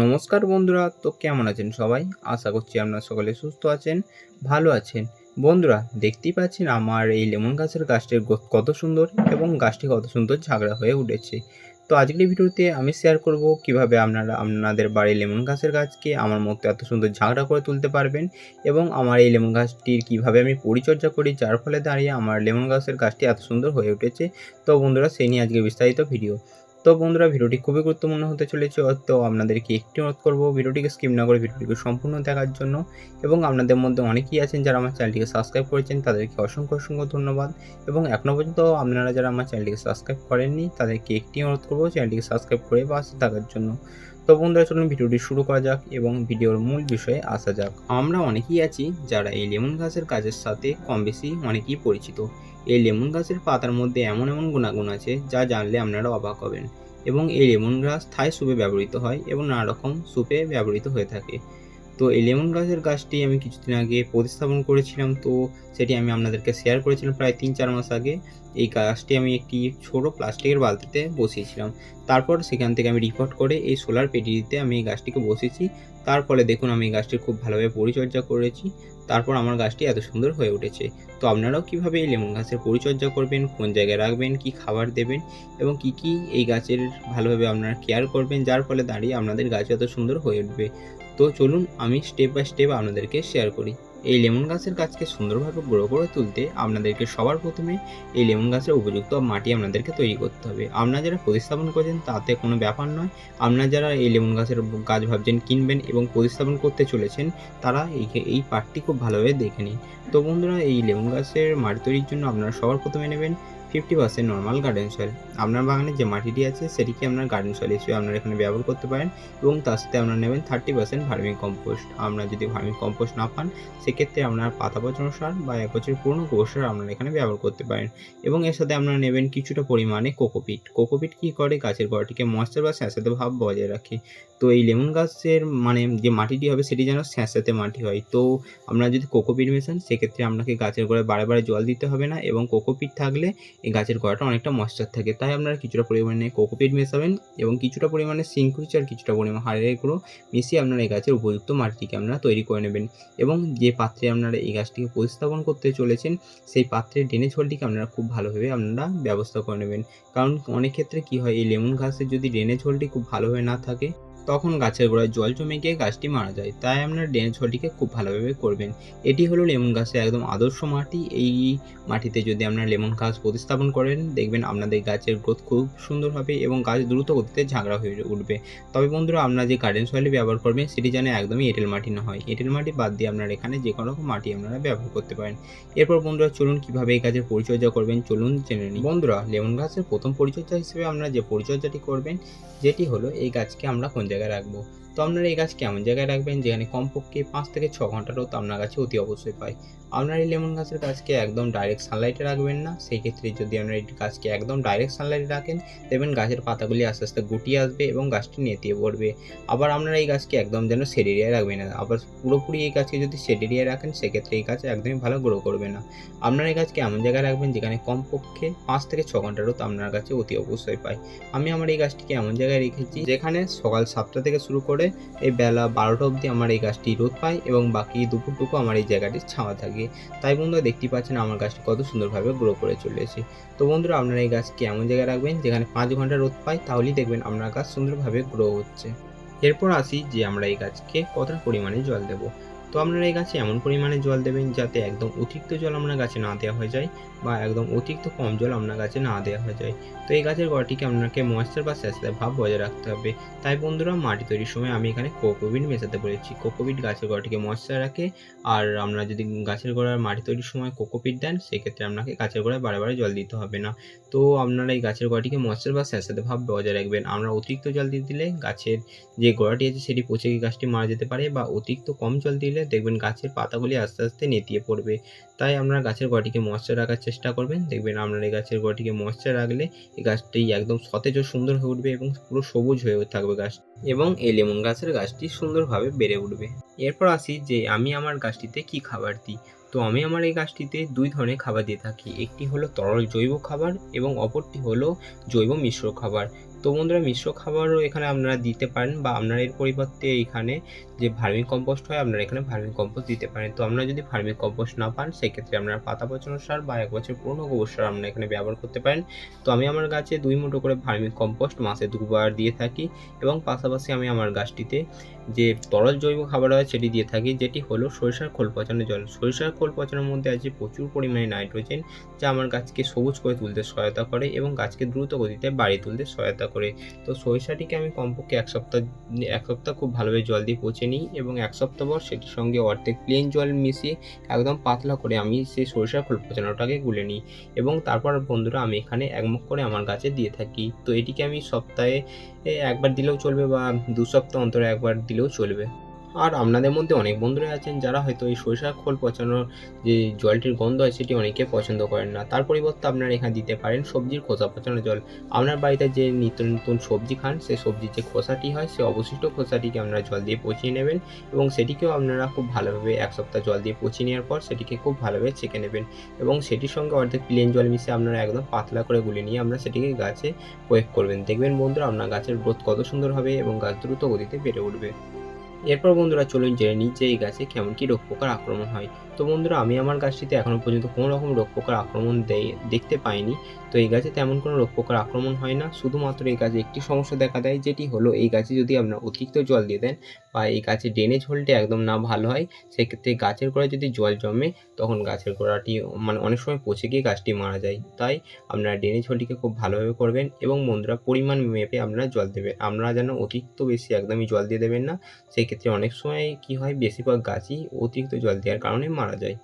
নমস্কার বন্ধুরা, তো কেমন আছেন সবাই? আশা করছি আপনারা সকলে সুস্থ আছেন, ভালো আছেন। বন্ধুরা, দেখতেই পাচ্ছেন আমার এই লেমন গাছের গাছটির কত সুন্দর এবং গাছটি কত সুন্দর ঝাগড়া হয়ে উঠেছে। তো আজকের ভিডিওতে আমি শেয়ার করব কীভাবে আপনারা, আপনাদের বাড়ির লেমন গাছের গাছকে আমার মতো এত সুন্দর ঝাগড়া করে তুলতে পারবেন এবং আমার এই লেমন গাছটির কীভাবে আমি পরিচর্যা করি, যার ফলে দাঁড়িয়ে আমার লেমন গাছের গাছটি এত সুন্দর হয়ে উঠেছে। তো বন্ধুরা, সেই নিয়ে আজকে বিস্তারিত ভিডিও। তো বন্ধুরা, ভিডিওটি খুবই গুরুত্বপূর্ণ হতে চলেছে। তো আপনাদেরকে একটি অনুরোধ করব, ভিডিওটিকে স্কিপ না করে ভিডিওটিকে সম্পূর্ণ দেখার জন্য এবং আপনাদের মধ্যে অনেকেই আছেন যারা আমার চ্যানেলটিকে সাবস্ক্রাইব করেছেন, তাদেরকে অসংখ্য অসংখ্য ধন্যবাদ। এবং এখনও পর্যন্ত আপনারা যারা আমার চ্যানেলটিকে সাবস্ক্রাইব করেননি, তাদেরকে একটি অনুরোধ করব চ্যানেলটিকে সাবস্ক্রাইব করে পাশে থাকার জন্য। তো বন্ধুরা, চলুন ভিডিওটি শুরু করা যাক এবং ভিডিওর মূল বিষয়ে আসা যাক। আমরা অনেকেই আছি যারা এই লেমন গাছের কাজের সাথে কম বেশি অনেকেই পরিচিত। এই লেমন গাছের পাতার মধ্যে এমন এমন গুণাগুণ আছে যা জানলে আপনারা অবাক হবেন। এবং এই লেমন গাছ থাই স্যুপে ব্যবহৃত হয় এবং নানা রকম স্যুপে ব্যবহৃত হয়ে থাকে। তো এই লেমন গাছের গাছটি আমি কিছুদিন আগে প্রতিস্থাপন করেছিলাম, তো সেটি আমি আপনাদেরকে শেয়ার করেছিলাম প্রায় তিন চার মাস আগে। এই গাছটি আমি একটি ছোট প্লাস্টিকের বালতিতে বসিয়েছিলাম। তারপর সেখান থেকে আমি রিপোর্ট করে এই সোলার পেটিতে আমি এই গাছটিকে বসেছি তার ফলে দেখুন আমি এই গাছটির খুব ভালোভাবে পরিচর্যা করেছি। তারপর আমার গাছটি এত সুন্দর হয়ে উঠেছে। তো আপনারাও কীভাবে এই লেমন গাছের পরিচর্যা করবেন, কোন জায়গায় রাখবেন, কি খাবার দেবেন এবং কি কি এই গাছের ভালোভাবে আপনারা কেয়ার করবেন, যার ফলে দাঁড়িয়ে আপনাদের গাছ এত সুন্দর হয়ে উঠবে। তো চলুন আমি স্টেপ বাই স্টেপ আপনাদেরকে শেয়ার করি। এই লেমন গাছের গাছকে সুন্দরভাবে গ্রো করে তুলতে আপনাদেরকে সবার প্রথমে এই লেমন গাছের উপযুক্ত মাটি আপনাদেরকে তৈরি করতে হবে। আপনারা যারা প্রতিস্থাপন করছেন তাতে কোনো ব্যাপার নয়। আপনারা যারা এই লেমন গাছের গাছ ভাবছেন, কিনবেন এবং প্রতিস্থাপন করতে চলেছেন, তারা এই এই পার্টটি খুব ভালোভাবে দেখে নিন। তো বন্ধুরা, এই লেমন গাছের মাটি তৈরির জন্য আপনারা সবার প্রথমে নেবেন fifty percent normal garden soil আপনার বাগানে যে মাটিটি আছে, সেটিকে আপনার গার্ডেন সয়েল হিসেবে আপনারা এখানে ব্যবহার করতে পারেন এবং তার সাথে আপনারা নেবেন থার্টি পার্সেন্ট ভার্মিং কম্পোস্ট আপনারা যদি ভার্মিং কম্পোস্ট না পান, সেক্ষেত্রে আপনার পাতা পচন সার বা এক বছরের পুরনো গোবর সার আপনারা এখানে ব্যবহার করতে পারেন। এবং এর সাথে আপনারা নেবেন কিছুটা পরিমাণে কোকোপিট কোকোপিট কী করে? গাছের গোড়াটিকে ময়েশ্চার বা স্যাঁতস্যাঁতে ভাব বজায় রাখে। তো এই লেমন গাছের মানে যে মাটিটি হবে, সেটি যেন স্যাঁতস্যাঁতে মাটি হয়। তো আপনারা যদি কোকোপিট মেশান, সেক্ষেত্রে আপনাকে গাছের গোড়ায় বারে বারে জল দিতে হবে না এবং কোকোপিট থাকলে এই গাছের গোড়াটা অনেকটা ময়েশ্চার থাকে। তাই আপনারা কিছুটা পরিমাণে কোকোপিট মেশাবেন এবং কিছুটা পরিমাণে সিঙ্কুইচ আর কিছুটা পরিমাণে হাড়ের গুঁড়ো মিশিয়ে আপনারা এই গাছের উপযুক্ত মাটিটিকে আপনারা তৈরি করে নেবেন। এবং যে পাত্রে আপনারা এই গাছটিকে প্রতিস্থাপন করতে চলেছেন, সেই পাত্রের ড্রেনেজ হোলটিকে আপনারা খুব ভালোভাবে আপনারা ব্যবস্থা করে নেবেন। কারণ অনেক ক্ষেত্রে কী হয়, এই লেমন গাছের যদি ড্রেনেজ হোলটি খুব ভালোভাবে না থাকে তখন গাছের গোড়ায় জল জমে গিয়ে গাছটি মারা যায়। তাই আপনার ড্রেনেজ হোলটিকে খুব ভালোভাবে করবেন। এটি হলো লেমন গাছের একদম আদর্শ মাটি। এই মাটিতে যদি আপনারা লেমন গাছ প্রতিস্থাপন করেন, দেখবেন আপনাদের গাছের গ্রোথ খুব সুন্দর হবে এবং গাছ দ্রুত গতিতে ঝাঁকড়া হয়ে উঠবে। তবে বন্ধুরা, আপনারা যে গার্ডেন সয়েল ব্যবহার করবেন, সেটি যেন একদমই এঁটেল মাটি না হয়। এঁটেল মাটি বাদ দিয়ে আপনার এখানে যে কোনো রকম মাটি আপনারা ব্যবহার করতে পারেন। এরপর বন্ধুরা, চলুন কীভাবে এই গাছের পরিচর্যা করবেন, চলুন জেনে নিন বন্ধুরা, লেমন গাছের প্রথম পরিচর্যা হিসেবে আপনারা যে পরিচর্যাটি করবেন যেটি হলো এই গাছকে আমরা কোন জায়গায় রাখব তো আপনারা এই গাছ কেমন জায়গায় রাখবেন? যেখানে কমপক্ষে পাঁচ থেকে ছ ঘণ্টা রোদ আপনার গাছে অতি অবশ্যই পায়। আপনার এই লেমন গাছের গাছকে একদম ডাইরেক্ট সানলাইটে রাখবেন না। সেই ক্ষেত্রে যদি আপনার এই গাছকে একদম ডাইরেক্ট সানলাইটে রাখেন, দেখবেন গাছের পাতাগুলি আস্তে আস্তে গুটিয়ে আসবে এবং গাছটি নেতিয়ে পড়বে। আবার আপনারা এই গাছকে একদম যেন শেড এরিয়ায় রাখবেন না। আবার পুরোপুরি এই গাছকে যদি শেড এরিয়ায় রাখেন, সেক্ষেত্রে এই গাছ একদমই ভালো গ্রো করবে না। আপনার এই গাছকে এমন জায়গায় রাখবেন যেখানে কমপক্ষে পাঁচ থেকে ছ ঘণ্টা রোদ আপনার কাছে অতি অবশ্যই পায়। আমি আমার এই গাছটিকে এমন জায়গায় রেখেছি, যেখানে সকাল সাতটা থেকে শুরু করে এই বেলা বারোটা অবধি আমার এই গাছটি রোদ পায় এবং বাকি দুপুরটুকু আমার এই জায়গাটি ছাওয়া থাকে। তাই বন্ধুরা দেখতে পাচ্ছেন আমার গাছটি কত সুন্দরভাবে গ্রো করে চলেছে তো বন্ধুরা আপনারা এই গাছকে এমন জায়গায় রাখবেন যেখানে পাঁচ ঘণ্টা রোদ পায়? তাহলেই দেখবেন আপনার গাছ সুন্দরভাবে গ্রো হচ্ছে। এরপর আসি যে আমরা এই গাছকে কতটা পরিমাণে জল দেবো? তো আপনারা এই গাছে এমন পরিমাণে জল দেবেন যাতে একদম অতিরিক্ত জল আপনার গাছে না দেওয়া হয়ে যায় বা একদম অতিরিক্ত কম জল আপনার গাছে না দেওয়া হয়ে যায়। তো এই গাছের গোড়াটিকে আপনাকে ময়েশ্চার বা স্যাঁতস্যাঁতে ভাব বজায় রাখতে হবে। তাই বন্ধুরা, মাটি তৈরির সময় আমি এখানে কোকোবিট মেশাতে বলেছি। কোকোবিট গাছের গোড়াটিকে ময়েশ্চার রাখে আর আমরা যদি গাছের গোড়ার মাটি তৈরির সময় কোকোপিট দেন, সেক্ষেত্রে আপনাকে গাছের গোড়ায় বারে বারে জল দিতে হবে না। তো আপনারা এই গাছের গোড়াটিকে ময়েশ্চার বা স্যাঁতস্যাঁতে ভাব বজায় রাখবেন। আমরা অতিরিক্ত জল দিয়ে দিলে গাছের যে গোড়াটি আছে সেটি পচে গিয়ে গাছটি মারা যেতে পারে বা অতিরিক্ত কম জল দিলে দেখবেন গাছের পাতাগুলি আস্তে আস্তে নেতিয়ে পড়বে। তাই আপনারা গাছের গোড়াটিকে ময়েশ্চার রাখার চেষ্টা করবেন। দেখবেন আপনারা এই গাছের গোড়াটিকে ময়েশ্চার রাখলে এই গাছটি একদম সতেজ ও সুন্দর হয়ে উঠবে এবং পুরো সবুজ হয়ে থাকবে গাছ এবং এই লেমন গাছের গাছটি সুন্দরভাবে বেড়ে উঠবে। এরপর আসি যে আমি আমার গাছটিতে কি খাবার দিই? তো আমি আমার এই গাছটিতে দুই ধরনের খাবার দিয়ে থাকি। একটি হলো তরল জৈব খাবার এবং অপরটি হলো জৈব মিশ্র খাবার। তো বন্ধুরা মিশ্র খাবারও এখানে আপনারা দিতে পারেন বা আপনারা এর পরিবর্তে এখানে যে ভার্মি কম্পোস্ট হয়, আপনারা এখানে ভার্মি কম্পোস্ট দিতে পারেন। তো আপনারা যদি ভার্মি কম্পোস্ট না পান, সেক্ষেত্রে আপনারা পাতা পচানো সার বা এক বছর পুরনো গোবর সার আপনারা এখানে ব্যবহার করতে পারেন। তো আমি আমার গাছে দুই মুঠো করে ভার্মি কম্পোস্ট মাসে দুবার দিয়ে থাকি এবং পাশাপাশি আমি আমার গাছটিতে যে তরল জৈব খাবার হয়, সেটি দিয়ে থাকি, যেটি হলো সরিষার খোল পচানো জল। সরিষার খোল পচানোর মধ্যে আছে প্রচুর পরিমাণে নাইট্রোজেন, যা আমার গাছকে সবুজ করে তুলতে সহায়তা করে এবং গাছকে দ্রুত গতিতে বাড়িয়ে তুলতে সহায়তা করে। তো সরিষাটিকে আমি কমপক্ষে এক সপ্তাহ এক সপ্তাহ খুব ভালোভাবে জল দিয়ে পচে নিই এবং এক সপ্তাহ পর সেটির সঙ্গে অর্ধেক প্লেন জল মিশিয়ে একদম পাতলা করে আমি সেই সরিষার খোল পচানোটাকে গুলে নিই এবং তারপর বন্ধুরা আমি এখানে একমুখ করে আমার গাছে দিয়ে থাকি। তো এটিকে আমি সপ্তাহে একবার দিলেও চলবে বা দু সপ্তাহ অন্তরে একবার দিলেও চলবে। আর আপনাদের মধ্যে অনেক বন্ধুরা আছেন যারা হয়তো এই সরিষার খোল পচানোর যে জলটির গন্ধ হয় সেটি অনেকে পছন্দ করেন না। তার পরিবর্তে আপনারা এখানে দিতে পারেন সবজির খোসা পচানো জল। আপনার বাড়িতে যে নিত্য নতুন সবজি খান, সেই সবজির যে খোসাটি হয়, সেই অবশিষ্ট খোসাটিকে আপনারা জল দিয়ে পচিয়ে নেবেন এবং সেটিকেও আপনারা খুব ভালোভাবে এক সপ্তাহ জল দিয়ে পচিয়ে নেওয়ার পর সেটিকে খুব ভালোভাবে ছেঁকে নেবেন এবং সেটির সঙ্গে অর্ধেক প্লেন জল মিশিয়ে আপনারা একদম পাতলা করে গুলে নিয়ে আমরা সেটিকে গাছে প্রয়োগ করবেন। দেখবেন বন্ধুরা, আপনার গাছের গ্রোথ কত সুন্দর হবে এবং গাছ দ্রুত গতিতে বেড়ে উঠবে। এরপর বন্ধুরা চলুন জেনে নিই যে এই গাছে কেমন কি রোগ পোকার আক্রমণ হয়। তো বন্ধুরা, আমি আমার গাছটিতে এখনও পর্যন্ত কোনো রকম রোগ পোকার আক্রমণ দেখতে পাইনি। তো এই গাছে তেমন কোনো রোগ পোকার আক্রমণ হয় না। শুধুমাত্র এই গাছে একটি সমস্যা দেখা দেয়, যেটি হলো এই গাছে যদি আপনার অতিরিক্ত জল দিয়ে দেন বা এই গাছে ড্রেনেজ হোলটা একদম না ভালো হয়, সেক্ষেত্রে গাছের গোড়ায় যদি জল জমে, তখন গাছের গোড়াটি মানে অনেক সময় পচে গিয়ে গাছটি মারা যায়। তাই আপনারা ড্রেনেজ হোলটিকে খুব ভালোভাবে করবেন এবং বন্ধুরা পরিমাণ মেপে আপনারা জল দেবেন। আপনারা যেন অতিরিক্ত বেশি একদমই জল দিয়ে দেবেন না সেই ক্ষেত্রে অনেক সময় কি হয়, বেশিরভাগ গাছই অতিরিক্ত জল দেওয়ার কারণে মারা যায়।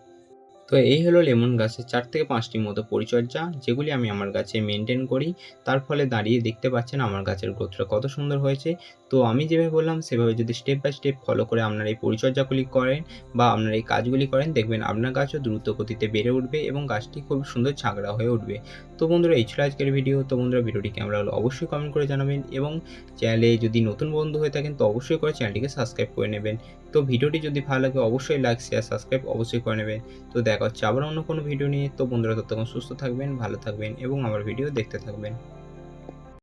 তো এই হলো লেমন গাছের চার থেকে পাঁচটি মতো পরিচর্যা, যেগুলি আমি আমার গাছে মেনটেন করি। তার ফলে দাঁড়িয়ে দেখতে পাচ্ছেন আমার গাছের গ্রোথটা কত সুন্দর হয়েছে। তো আমি যেভাবে বললাম, সেভাবে যদি স্টেপ বাই স্টেপ ফলো করে আপনার এই পরিচর্যাগুলি করেন বা আপনারা এই কাজগুলি করেন, দেখবেন আপনার গাছও দ্রুত গতিতে বেড়ে উঠবে এবং গাছটি খুব সুন্দর ছাগড়া হয়ে উঠবে। তো বন্ধুরা, এই ছিল আজকের ভিডিও তো বন্ধুরা ভিডিওটি কেমন লাগল অবশ্যই কমেন্ট করে জানাবেন এবং চ্যানেলে যদি নতুন বন্ধু হয়ে থাকেন, তো অবশ্যই করে চ্যানেলটিকে সাবস্ক্রাইব করে নেবেন। তো ভিডিওটি যদি ভালো লাগে, অবশ্যই লাইক শেয়ার সাবস্ক্রাইব অবশ্যই করে নেবেন। তো দেখা হচ্ছে আবার অন্য কোনো ভিডিও নিয়ে। তো বন্ধুরা, ততক্ষণ সুস্থ থাকবেন, ভালো থাকবেন এবং আমার ভিডিও দেখতে থাকবেন।